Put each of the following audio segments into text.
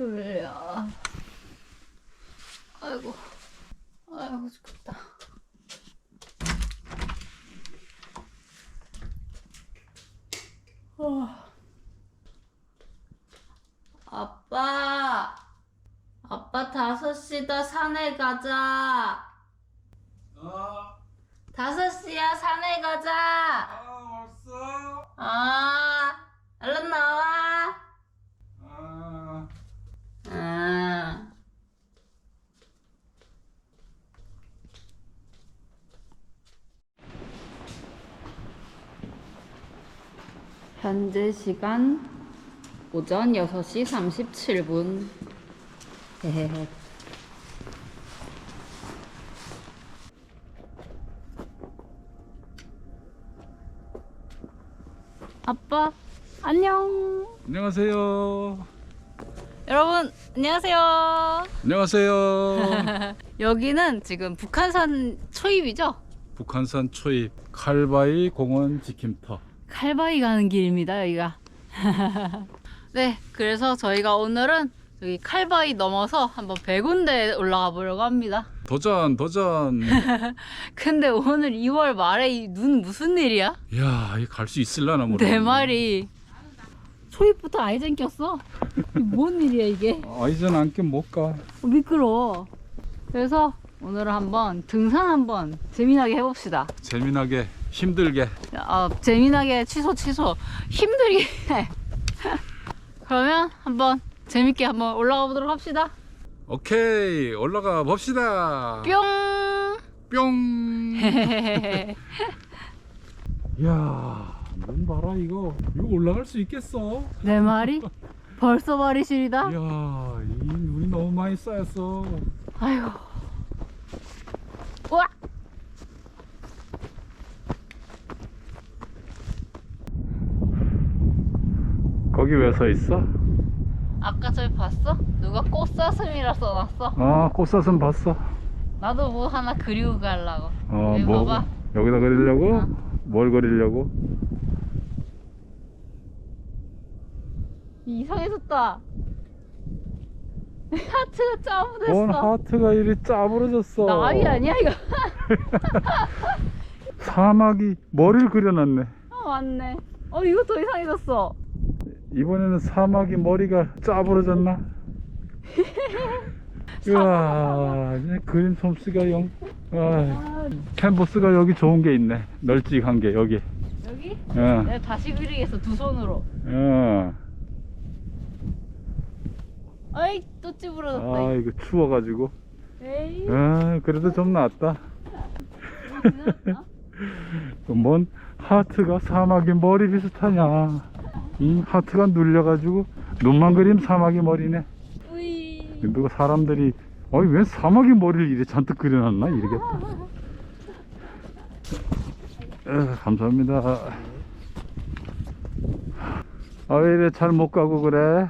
졸려. 아이고, 아이고 죽겠다. 어. 아빠, 아빠 다섯 시다 산에 가자. 아, 다섯 시야 산에 가자. 아 왔어? 아, 얼른 나와. 아, 아. 현재 시간 오전 6시 37분. 헤헤헤. 아빠, 안녕. 안녕하세요. 여러분, 안녕하세요. 안녕하세요. 여기는 지금 북한산 초입이죠? 북한산 초입 칼바이 공원 지킴터. 칼바위 가는 길입니다, 여기가. 네, 그래서 저희가 오늘은 여기 칼바위 넘어서 한번 백운대 올라가 보려고 합니다. 도전, 도전. 근데 오늘 2월 말에 이 눈 무슨 일이야? 야, 갈 수 있을라나 모르겠네. 내 말이. 초입부터 아이젠 꼈어? 이게 뭔 일이야, 이게? 아이전 안끼 못 가. 어, 미끄러워. 그래서 오늘은 한번 등산 한번 재미나게 해봅시다. 재미나게, 힘들게. 아, 재미나게 취소 취소 힘들게 그러면 한번 재밌게 한번 올라가 보도록 합시다 오케이, 올라가 봅시다. 뿅 뿅. 야, 눈 봐라 이거. 이거 올라갈 수 있겠어? 내 말이 벌써 말이 시리다 야, 이 눈이 너무 많이 쌓였어. 아이고 우와 거기 왜 서 있어? 아까 저기 봤어? 누가 꽃사슴이라 써놨어 아, 꽃사슴 봤어. 나도 뭐 하나 그리고 가려고 어, 여기 뭐 봐봐 여기다 그리려고? 어. 뭘 그리려고? 이상해졌다 하트가 짜부됐어 뭔 하트가 이리 짜부러졌어. 나비 아니야 이거 사막이 머리를 그려놨네. 아 맞네 어 이거 더 이상해졌어 이번에는 사막이 머리가 짜부러졌나? 이제 그림 솜씨가 영. 아, 아, 캔버스가 여기 좋은 게 있네. 널찍한 게 여기. 여기? 어, 내가 다시 그리겠어 두 손으로 어. 아이 또 찌부러졌다 아, 이거 추워가지고. 에이 아, 그래도 좀 낫다. 뭔 하트가 사막이 머리 비슷하냐. 이 하트가 눌려가지고 눈만 그림 사막이 머리네. 우이 누가 사람들이 어이 왜 사막이 머리를 이래 잔뜩 그려놨나 이러겠다. 에, 감사합니다. 아 왜 이래 잘 못 가고 그래?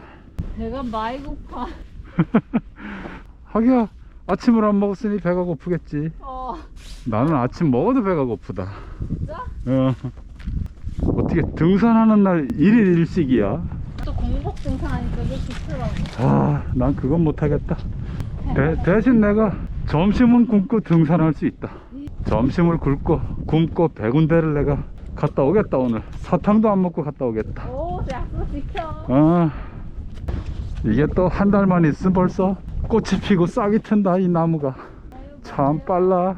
배가 많이 고파 하기야 아침을 안 먹었으니 배가 고프겠지. 어 나는 아침 먹어도 배가 고프다. 진짜? 어. 어떻게 등산하는 날 일일 일식이야? 또 공복 등산하니까 좀 좋더라고 아, 난 그건 못하겠다. 대, 대신 내가 점심은 굶고 등산할 수 있다. 점심을 굶고 굶고 백운대를 내가 갔다 오겠다 오늘. 사탕도 안 먹고 갔다 오겠다. 오 약속 지켜 아, 이게 또 한 달만 있으면 벌써 꽃이 피고 싹이 튼다 이 나무가. 참 빨라.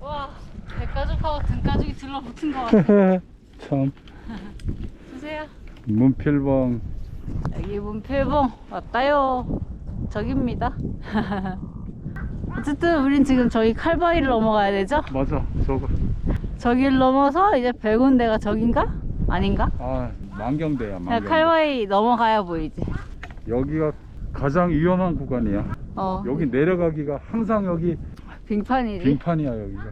와 배가죽하고 등가죽이 들러붙은 것 같아 참 주세요 문필봉. 여기 문필봉 왔다요 저깁니다 어쨌든 우린 지금 저기 칼바위를 넘어가야 되죠? 맞아 저거. 저길 넘어서 이제 백운대가 저긴가? 아닌가? 아 만경대야 그냥 만경대. 칼바위 넘어가야 보이지 여기가 가장 위험한 구간이야. 어 여기 내려가기가 항상 여기 빙판이지 빙판이야 여기가.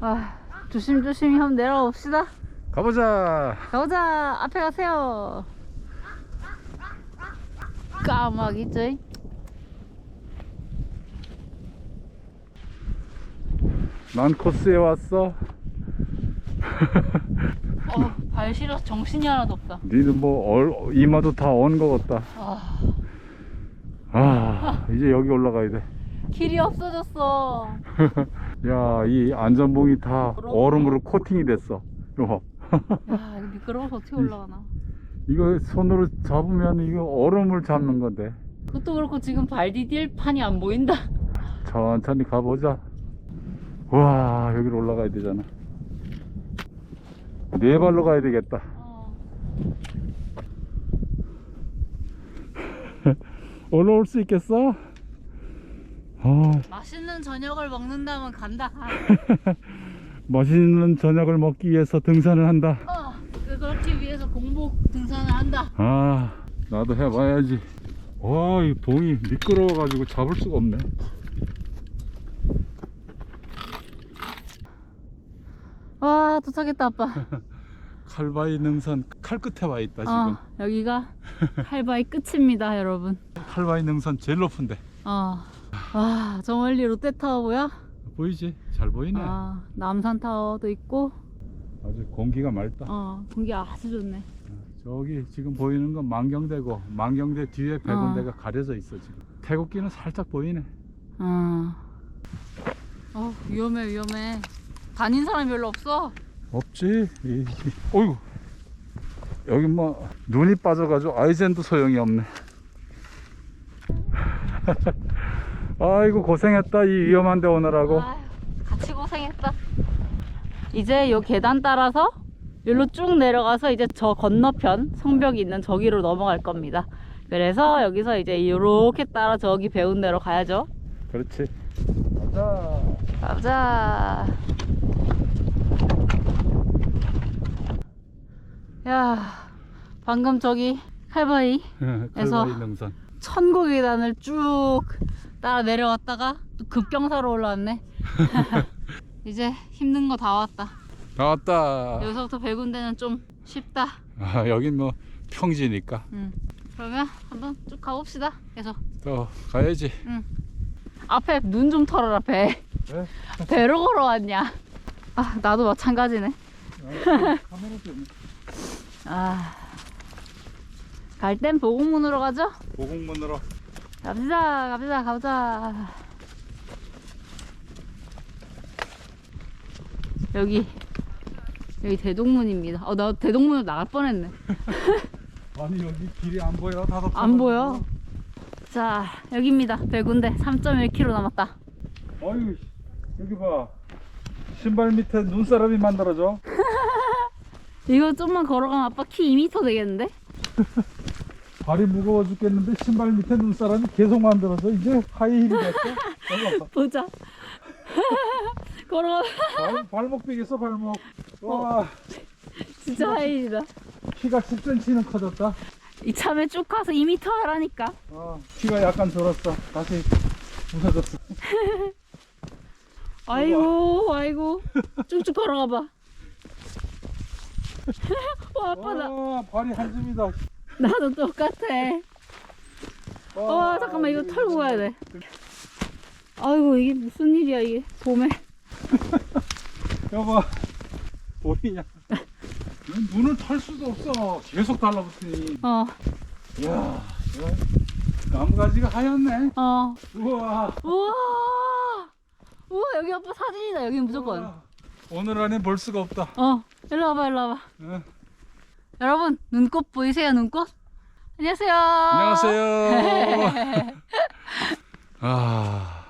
아, 조심조심히 한번 내려가 봅시다 가보자. 가보자 앞에 가세요 까마귀죠 난 코스에 왔어. 어, 발발 시려서 정신이 하나도 없다. 니는 뭐 얼, 이마도 다 언 거 같다. 아, 아 이제 여기 올라가야 돼. 길이 없어졌어. 야 이 안전봉이 다 얼음으로 코팅이 됐어. 이거 봐. 야, 이거 미끄러워서 어떻게 올라가나. 이거 손으로 잡으면 이거 얼음을 잡는 건데. 그것도 그렇고 지금 발 디딜 판이 안 보인다. 천천히 가보자. 와 여기로 올라가야 되잖아. 네 발로 가야 되겠다. 어. 올라올 수 있겠어? 아, 맛있는 저녁을 먹는다면 간다. 아, 맛있는 저녁을 먹기 위해서 등산을 한다. 어, 그렇기 위해서 공복 등산을 한다. 아, 나도 해봐야지. 와, 이 봉이 미끄러워가지고 잡을 수가 없네. 와, 도착했다, 아빠. 칼바위 능선 칼 끝에 와 있다 지금. 어, 여기가 할바위 끝입니다, 여러분. 칼바위 능선 제일 높은데. 어. 와, 저 멀리 롯데타워 보여? 보이지? 잘 보이네. 아, 남산타워도 있고, 아주 공기가 맑다. 어, 공기 아주 좋네. 저기 지금 보이는 건 만경대고 만경대 뒤에 백운대가 어. 가려져 있어 지금. 태국기는 살짝 보이네. 어. 어, 위험해, 위험해. 다닌 사람이 별로 없어. 없지. 이, 이, 어이구. 여기 뭐 눈이 빠져가지고 아이젠도 소용이 없네. 아이고 고생했다 이 위험한 데 오느라고. 아휴, 같이 고생했다. 이제 요 계단 따라서 여기로 쭉 내려가서 이제 저 건너편 성벽이 있는 저기로 넘어갈 겁니다. 그래서 여기서 이제 이렇게 따라 저기 배운 데로 가야죠. 그렇지. 가자. 가자. 야, 방금 저기 칼바위 에서. 칼바위 능선. 천국 계단을 쭉 따라 내려왔다가 또 급경사로 올라왔네. 이제 힘든 거 다 왔다. 나왔다. 여기서부터 배군 데는 좀 쉽다. 아, 여긴 뭐 평지니까 음. 그러면 한번 쭉 가봅시다. 계속. 또 가야지. 앞에 눈 좀 털어라 배. 왜? 배로 걸어왔냐? 아 나도 마찬가지네. 카메라 좀. 아. 갈 땐 보공문으로 가죠? 보공문으로. 갑시다, 갑시다, 가보자. 여기, 여기 대동문입니다. 어, 나 대동문으로 나갈 뻔했네. 아니 여기 길이 안 보여. 다섯 안 보여. 자, 여기입니다. 배군대 3.1km 남았다. 어유 여기 봐. 신발 밑에 눈사람이 만들어져. 이거 좀만 걸어가면 아빠 키 2m 되겠는데? 발이 무거워 죽겠는데 신발 밑에 눈사람이 계속 만들어져. 이제 하이힐이 됐어. 보자. 걸어가 발, 발목 비겠어 발목. 와 진짜 하이이다. 키가 10cm는 커졌다. 이참에 쭉 가서 2m 하라니까. 아, 키가 약간 줄었어. 다시 부서졌어. 아이고, 아이고. 쭉쭉 걸어가 봐. 와, 아빠 나, 와 발이 한 줌이다. 나도 똑같아. 와, 잠깐만, 이거 털고 가야 돼. 아이고, 이게 무슨 일이야, 이게. 봄에. 여봐 보이냐? 눈을 털 수도 없어. 계속 달라붙으니. 어, 이야, 이거 나무가지가 하얗네. 어. 우와. 우와! 우와, 여기 아빠 사진이다, 여기 무조건. 우와. 오늘 안에 볼 수가 없다. 어, 일로 와봐, 일로 와봐. 응. 여러분, 눈꽃 보이세요, 눈꽃? 안녕하세요. 안녕하세요. 아,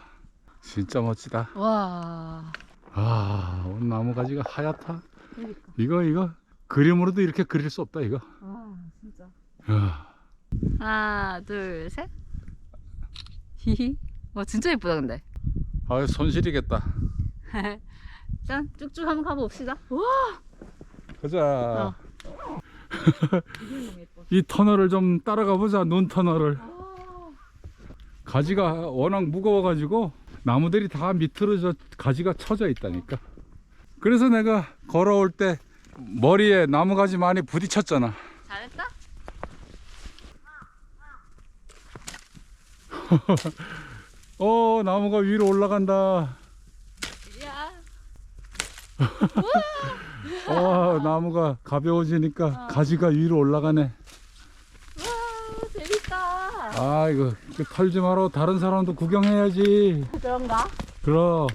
진짜 멋지다. 와. 아, 오늘 나무 가지가 하얗다. 그러니까. 이거 이거 그림으로도 이렇게 그릴 수 없다 이거. 아, 진짜. 야, 하나, 둘, 셋. 히히. 와, 진짜 예쁘다, 근데. 아, 손실이겠다. 짠, 쭉쭉 한번 가봅시다. 우와! 가자. 어. 이 터널을 좀 따라가 보자. 눈 터널을. 가지가 워낙 무거워 가지고 나무들이 다 밑으로 저 가지가 쳐져 있다니까. 그래서 내가 걸어올 때 머리에 나무가지 많이 부딪혔잖아. 잘했다? 어, 나무가 위로 올라간다. 야. 어, 나무가 가벼워지니까 어. 가지가 위로 올라가네. 와 재밌다. 아, 이거 털지 마라. 다른 사람도 구경해야지. 그런가? 그럼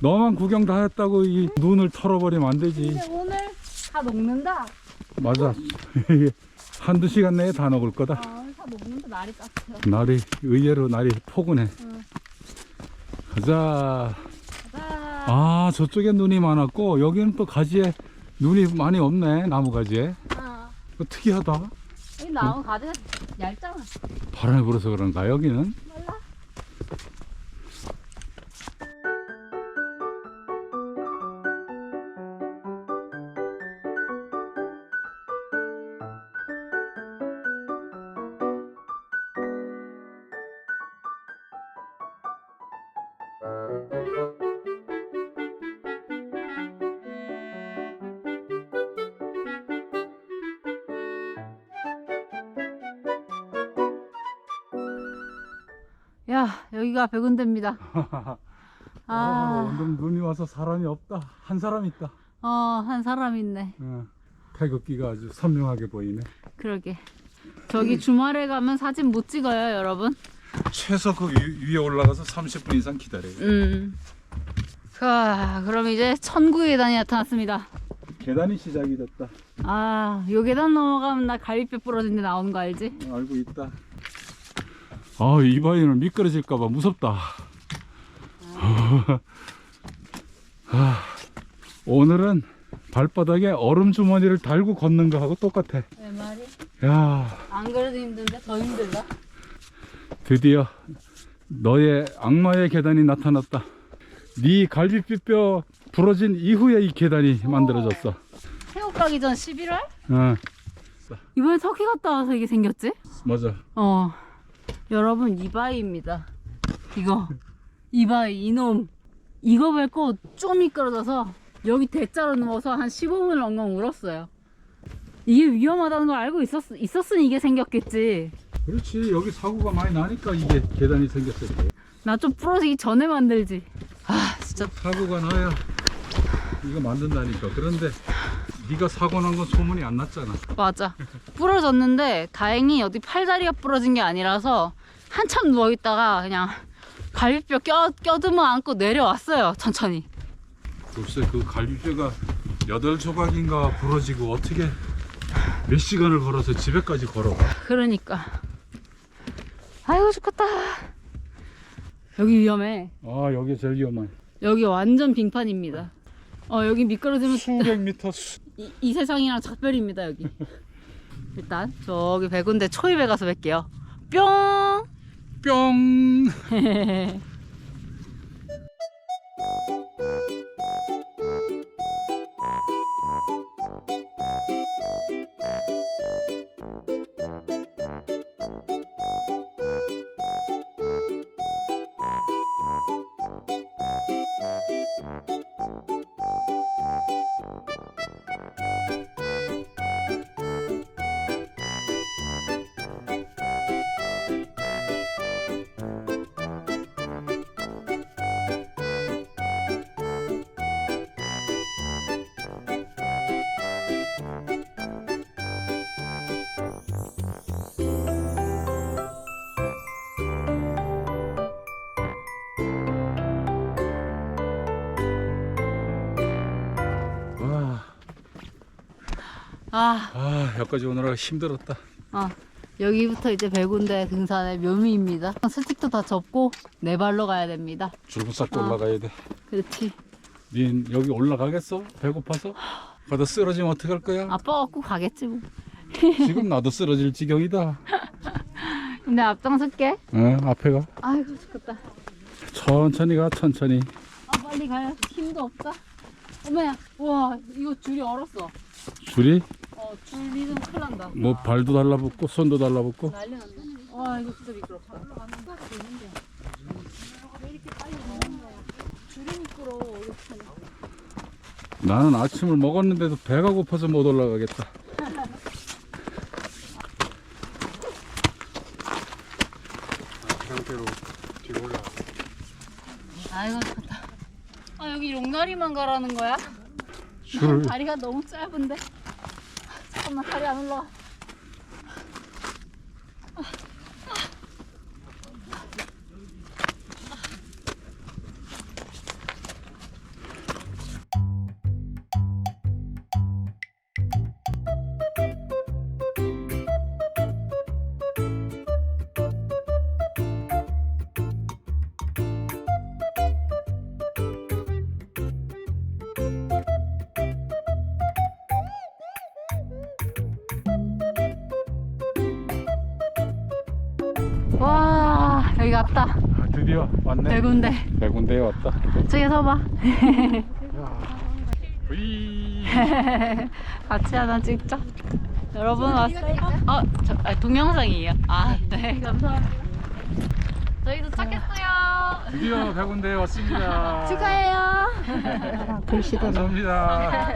너만 구경 다 했다고 이 눈을 털어버리면 안 되지. 근데 오늘 다 녹는다. 맞아. 한두 시간 내에 다 녹을 거다. 아, 다 녹는다 날이 따뜻해. 날이 의외로 날이 포근해. 응. 가자. 가자. 아 저쪽에 눈이 많았고 여기는 또 가지에 눈이 많이 없네 나무 가지에. 아, 이거 특이하다. 이 나무 가지가 얇잖아. 바람이 불어서 그런가 여기는? 몰라. 야, 여기가 백운대입니다. 아, 아, 오늘 눈이 와서 사람이 없다. 한 사람 있다. 어, 한 사람 있네. 어, 태극기가 아주 선명하게 보이네. 그러게. 저기 주말에 가면 사진 못 찍어요, 여러분. 최소 그 위, 위에 올라가서 30분 이상 기다려요. 음. 자, 그럼 이제 천국의 계단이 나타났습니다. 계단이 시작이 됐다. 아, 요 계단 넘어가면 나 갈비뼈 부러진 데 나오는 거 알지? 어, 알고 있다. 아, 이 바위는 미끄러질까봐 무섭다. 아, 오늘은 발바닥에 얼음 주머니를 달고 걷는 거하고 똑같아. 왜 말이? 야, 안 그래도 힘든데 더 힘들다. 드디어 너의 악마의 계단이 나타났다. 네 갈비뼈 부러진 이후에 이 계단이 만들어졌어. 태국 가기 전 11월? 어, 이번에 터키 갔다 와서 이게 생겼지? 맞아. 어. 여러분, 이바이입니다. 이거. 이바이, 이놈. 이거 밟고 좀 미끄러져서 여기 대자로 누워서 한 15분을 엉엉 울었어요. 이게 위험하다는 걸 알고 있었, 있었으니 이게 생겼겠지. 그렇지. 여기 사고가 많이 나니까 이게 계단이 생겼을 거야. 나좀 부러지기 전에 만들지. 아, 진짜. 사고가 나야 이거 만든다니까. 그런데 네가 사고 난 건 소문이 안 났잖아. 맞아. 부러졌는데 다행히 어디 팔다리가 부러진 게 아니라서 한참 누워 있다가 그냥 갈비뼈 껴, 껴드머 안고 내려왔어요. 천천히. 글쎄 그 갈비뼈가 여덟 조각인가 부러지고 어떻게 몇 시간을 걸어서 집에까지 걸어가. 그러니까. 아이고 죽겠다. 여기 위험해. 아 여기 제일 위험한. 여기 완전 빙판입니다. 어 여기 미끄러지면 수백 미터 수... 이, 이 세상이랑 작별입니다 여기. 일단 저기 백운대 초입에 가서 뵐게요. 뿅. 뿅. 아, 아 여기까지 오느라 힘들었다. 어. 여기부터 이제 백운대 등산의 묘미입니다. 스틱도 다 접고 네 발로 가야 됩니다. 줄부 쌓고 아. 올라가야 돼. 그렇지. 닌 여기 올라가겠어? 배고파서? 가다 쓰러지면 어떡할 거야? 아빠 갖고 가겠지 뭐. 지금 나도 쓰러질 지경이다. 근데 앞장설게. 어, 앞에 가. 아이고 죽겠다. 천천히 가, 천천히. 아 빨리 가야 힘도 없다. 어머야, 와 이거 줄이 얼었어. 줄이 어 난다. 뭐 발도 달라붙고 손도 달라붙고. 난리 났네. 와 이거 진짜 미끄럽다. 줄이 미끄러워. 나는 아침을 먹었는데도 배가 고파서 못 올라가겠다. 상태로 뒤로 올라가. 아이고 좋다. 아 여기 용가리만 가라는 거야? 줄 다리가 너무 짧은데. 잠깐만 다리 안 올라 여기 왔다. 아, 드디어 왔네 네 군데. 네 군데에 왔다 저기 서봐. 같이 하나 찍자. 여러분 왔어요? 어, 저, 아, 동영상이에요. 아, 네, 감사합니다. 저희도 찾겠어요. 드디어 네 군데에 왔습니다 축하해요. 감사합니다 감사합니다.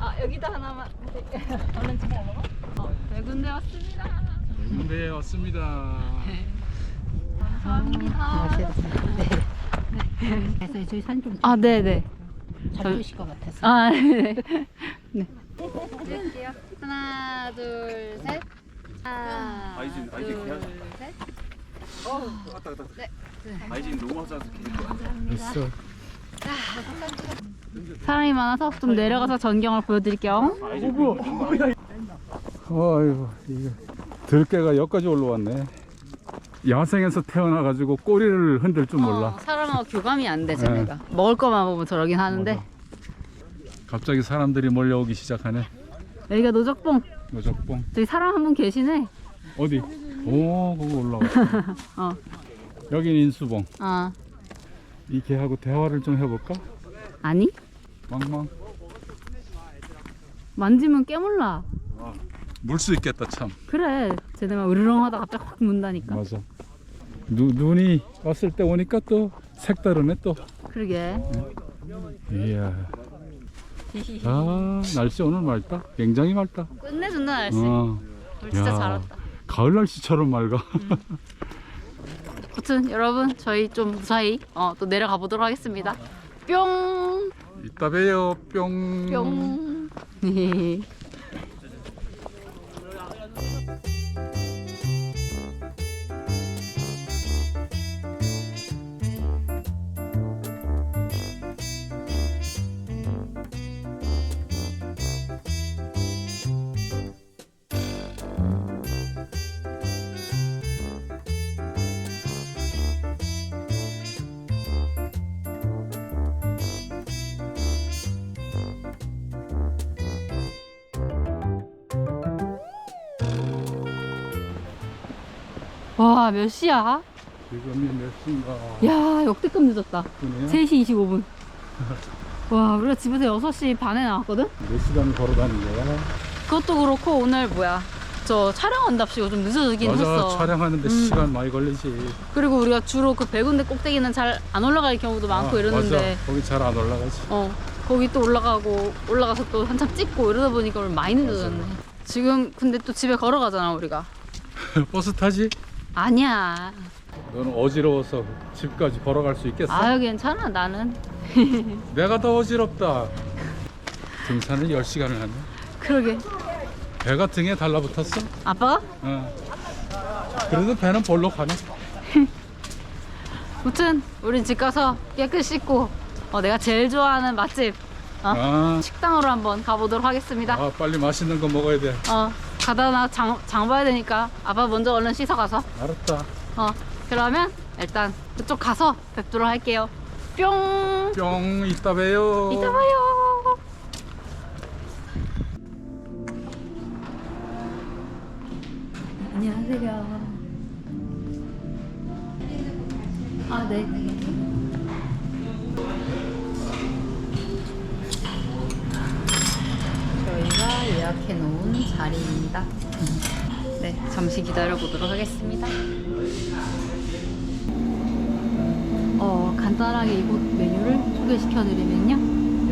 아, 여기다 하나만. 얼른 찍어 먹어. 어, 네 군데 왔습니다. 네 군데에 왔습니다 감사합니다. 그래서 저희 사진 좀 아, 네, 네. 잘 보실 것 같아서. 아, 네. 드릴게요. 하나, 둘, 셋. 하나, 아이진, 아이진 둘. 셋. 왔다 갔다. 아이진 너무 하자서 있어 사람이 많아서 좀 내려가서 전경을 보여드릴게요. 어이구 이거 들깨가 여기까지 올라왔네 야생에서 태어나가지고 꼬리를 흔들 줄 몰라 어, 사람하고 교감이 안 돼, 네. 먹을 것만 보면 저러긴 하는데. 맞아. 갑자기 사람들이 몰려오기 시작하네 여기가 노적봉. 노적봉 저기 사람 한 분 계시네. 어디? 오 거기 올라와 어, 여긴 인수봉 어. 이 개하고 대화를 좀 해볼까? 아니? 망망 만지면 깨물라. 물 수 있겠다 참 그래. 쟤네가 으르렁 하다 갑자기 확 문다니까. 맞아 누, 눈이 왔을 때 오니까 또 색다르네 또 그러게. 이야 아 날씨 오늘 맑다 굉장히 맑다 끝내준다, 날씨. 어. 오늘 진짜 야, 잘 왔다. 가을 날씨처럼 맑아 아무튼 여러분, 저희 좀 무사히 어, 또 내려가 보도록 하겠습니다. 뿅! 이따 봬요 뿅 뿅! 와, 몇 시야? 지금이 몇 시인가 야, 역대급 늦었다. 분이야 3시 25분. 와, 우리가 집에서 6시 반에 나왔거든? 몇 시간 걸어 다닌 거야 그것도 그렇고 오늘 뭐야. 저 촬영한답시고 좀 늦어지긴 맞아 했어. 촬영하는데 음. 시간 많이 걸리지 그리고 우리가 주로 그 백운대 꼭대기는 잘 안 올라갈 경우도 많고 아, 이러는데 맞아 거기 잘 안 올라가지 어 거기 또 올라가고 올라가서 또 한참 찍고 이러다 보니까 오늘 많이 늦어졌네 지금 근데 또 집에 걸어가잖아 우리가 버스 타지? 아니야. 너는 어지러워서 집까지 걸어갈 수 있겠어? 아유 괜찮아 나는. 내가 더 어지럽다. 등산을 10시간을 하네. 그러게. 배가 등에 달라붙었어? 아빠가? 어. 그래도 배는 볼록 하네. 무튼 우린 집 가서 깨끗이 씻고 어, 내가 제일 좋아하는 맛집 어? 아, 식당으로 한번 가보도록 하겠습니다. 아 빨리 맛있는 거 먹어야 돼. 어 가다 나 장, 장 봐야 되니까 아빠 먼저 얼른 씻어 가서. 알았다. 어 그러면 일단 그쪽 가서 뵙도록 할게요. 뿅. 뿅 이따 봬요. 이따 봐요. 안녕하세요. 아네 예약해 놓은 자리입니다 네 잠시 기다려 보도록 하겠습니다 어, 간단하게 이곳 메뉴를 소개시켜 드리면요.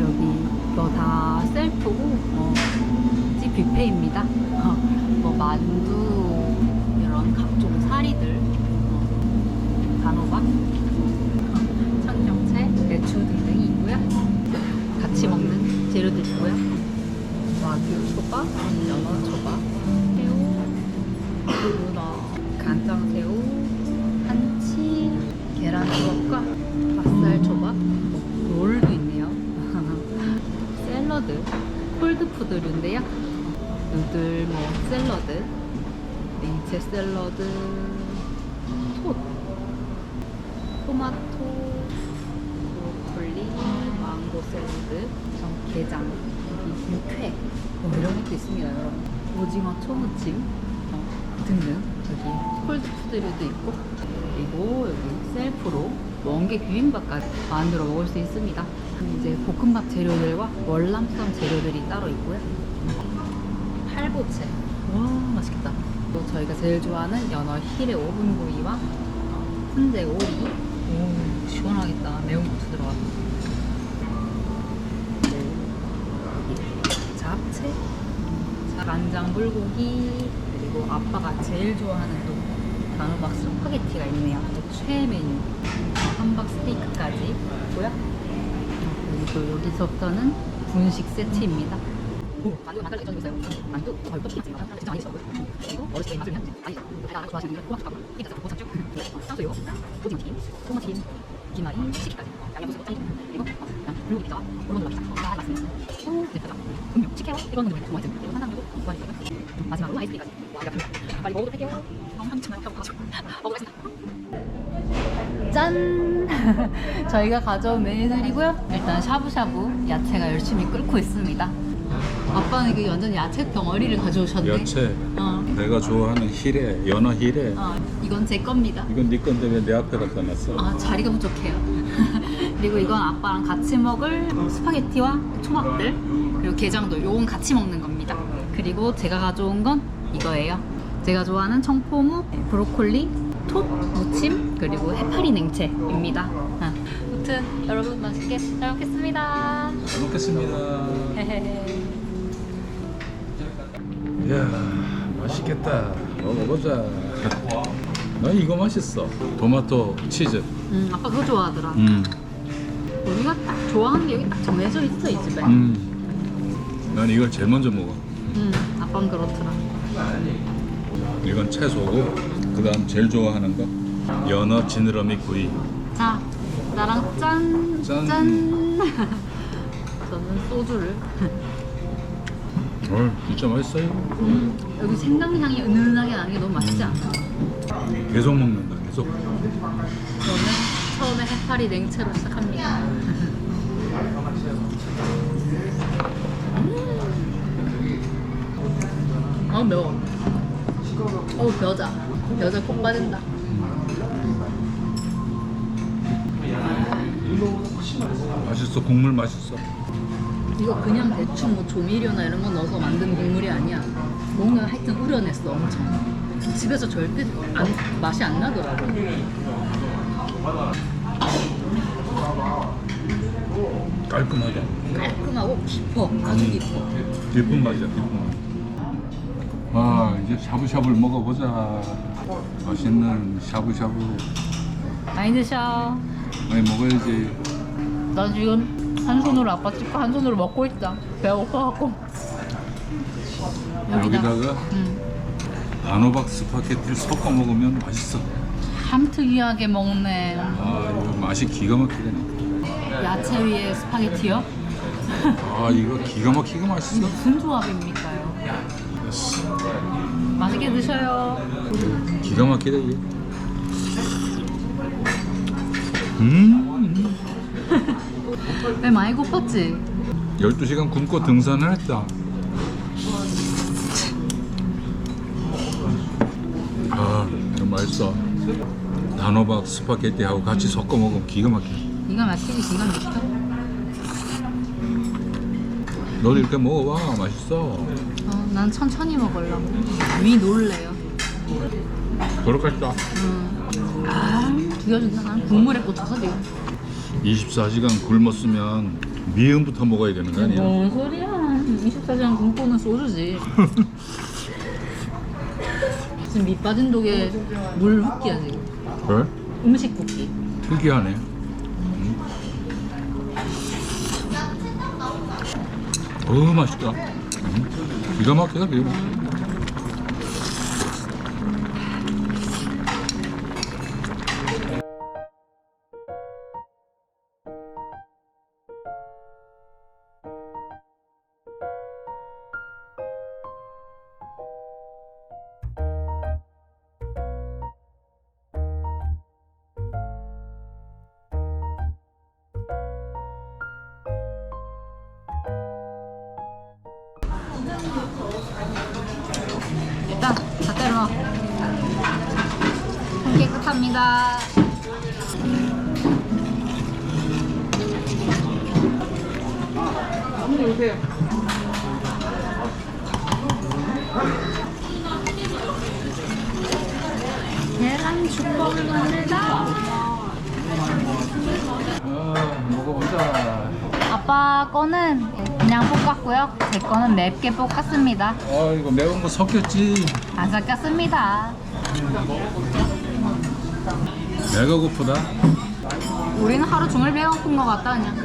여기 이거 다 셀프고 어, 집 뷔페입니다. 어, 뭐 만두 100% 멍게 비빔밥까지 만들어 먹을 수 있습니다. 이제 볶음밥 재료들과 월남쌈 재료들이 따로 있고요. 팔보채. 와, 맛있겠다. 또 저희가 제일 좋아하는 연어 힐의 오븐 구이와 훈제 오리. 오, 시원하겠다. 매운 고추 들어가서. 잡채, 간장 불고기, 그리고 아빠가 제일 좋아하는 또 단호박 스파게티가 있네요. 또 최애 메뉴 함박 스테이크까지 있고요. 그리고 여기서부터는 분식 세트입니다. 오, 만두 만들 예정이 있어요. 만두 저희 또 치킨 진짜 드시고요. 그리고 어르신이 맞으면 많이 제가 좋아하시는 게 호박죽 하고 이게 보상주 쌍수요, 오징어 튀김, 소모 튀김, 김말이, 치킨까지 양념 소스 튀김 그리고 불고기 피자와 물론 맛있 맛있는 그리고 한상도 좋아하시고요. 마지막으로. 와, 이거 빨리 먹어도 될게요. 너무 한참을 하고 가지고 먹어보겠습니다. 짠! 저희가 가져온 메뉴들이고요. 일단 샤브샤브 야채가 열심히 끓고 있습니다. 아빠는 이게 완전 야채 덩어리를 가져오셨네. 야채 어, 내가 좋아하는 히레 연어 히레 어, 이건 제 겁니다. 이건 네 건데 왜 내 앞에 갖다 놨어? 아, 자리가 부족해요. 그리고 이건 아빠랑 같이 먹을 스파게티와 초밥들, 그리고 게장도 요건 같이 먹는 겁니다. 그리고 제가 가져온 건 이거예요. 제가 좋아하는 청포무, 브로콜리, 톱, 무침, 그리고 해파리 냉채입니다. 아, 아무튼 여러분 맛있게 잘 먹겠습니다. 잘 먹겠습니다. 이야 맛있겠다 먹어보자 난 이거 맛있어 토마토 치즈 음, 아빠 그거 좋아하더라. 음. 우리가 딱 좋아하는 게 여기 딱 정해져 있어, 이 집에. 음. 난 이걸 제일 먼저 먹어 음, 아빠는 그렇더라. 이건 채소고 그 다음 제일 좋아하는 거 연어 지느러미 구이 자, 나랑 짠! 짠. 저는 소주를. 어, 진짜 맛있어요 음, 여기 생강향이 은은하게 나는 게 너무 맛있지 않아? 계속 먹는다 계속 저는 처음에 해파리 냉채로 시작합니다. 아 매워. 어우 겨자. 겨자 꼭 빠진다. 맛있어 국물 맛있어 이거 그냥 대충 뭐 조미료나 이런 거 넣어서 만든 국물이 아니야. 뭔가 하여튼 우려냈어 엄청. 집에서 절대 안, 맛이 안 나더라고. 깔끔하다 깔끔하고 깊어. 아주 깊어. 깊은 맛이야 깊은 맛 아 이제 샤브샤브를 먹어보자 맛있는 샤브샤브 많이 드셔. 많이 먹어야지 나 지금 한 손으로 아빠 찍고 한 손으로 먹고 있다. 배가 고파갖고. 여기다가 음, 단호박 스파게티를 섞어 먹으면 맛있어 참 특이하게 먹네. 아 이거 맛이 기가 막히다니 야채 위에 스파게티요? 아 이거 기가 막히게 맛있어 무슨 조합입니까요? 맛있게 드셔요. 기가 막히다 이게 음 배 많이 고팠지? 12시간 굶고 등산을 했다 아 이거 맛있어 단호박 스파게티하고 같이 섞어 먹으면 기가 막혀 기가 막히지 기가 막혀. 너도 이렇게 먹어봐 맛있어 어, 난 천천히 먹으려고. 위 놀래요. 그렇겠다 음. 아, 죽여준다. 난 국물에 꽂혀서 지금. 24시간 굶었으면 미음부터 먹어야 되는 거 아니야? 뭔 소리야. 24시간 굶고는 소주지. 지금 밑 빠진 독에 물 붓기야 지금. 그래? 음식 붓기. 특이하네. 어 맛있다. 음, 기가 막히다 기가. 일 아 먹어보자. 아빠 거는 그냥 볶았고요. 제 거는 맵게 볶았습니다. 아 이거 매운 거 섞였지. 안 섞였습니다. 배가 고프다. 우리는 하루 종일 배고픈 것 같다 그냥.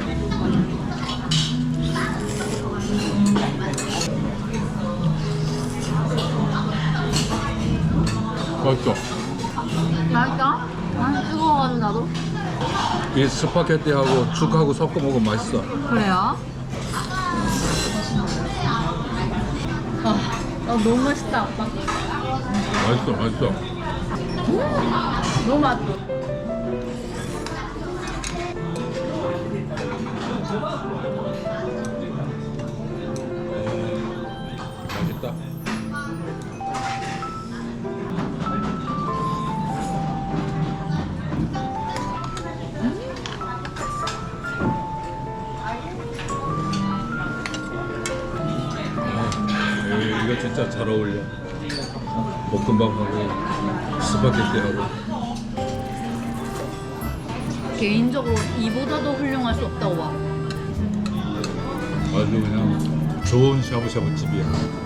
맛있어. 맛있다? 아, 뜨거워가지고 나도. 이 스파게티하고 죽하고 섞어 먹으면 맛있어. 그래요? 아, 아, 너무 맛있다 아빠. 맛있어 맛있어. 너무 맛있어. 잘 어울려. 볶음밥하고 스파게티하고. 개인적으로 이보다도 훌륭할 수 없다고 봐. 아주 그냥 좋은 샤브샤브 집이야.